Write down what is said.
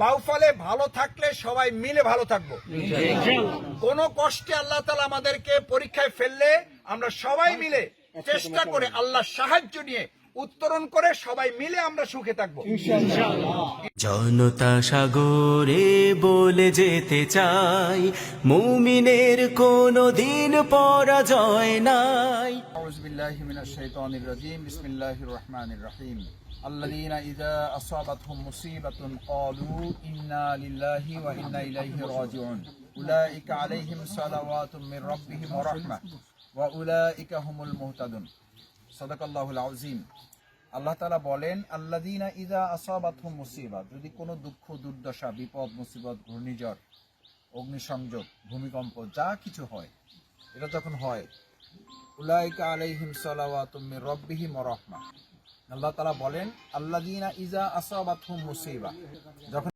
বাউফলে ভালো থাকলে সবাই মিলে ভালো থাকব। কোন কষ্টে আল্লাহ তালা আমাদেরকে পরীক্ষায় ফেললে আমরা সবাই মিলে চেষ্টা করে আল্লাহ সাহায্য নিয়ে উত্তরণ করে সবাই মিলে আমরা সুখে থাকব। জনতা সাগরে বলে যেতে চাই, মুমিনের কোনো দিন পরাজয় নাই। বলেন যদি কোনো দুঃখ, দুর্দশা, বিপদ, মুসিবত, ঘূর্ণিঝড়, অগ্নিসংযোগ, ভূমিকম্প, যা কিছু হয়, এটা যখন হয় উলাইকা আলাইহিম সালাওয়াতুম রাব্বিহিম রাহমা আল্লাহ তালা বলেন আল্লাযীনা ইজা আসাবাতহুম মুসিবা যখন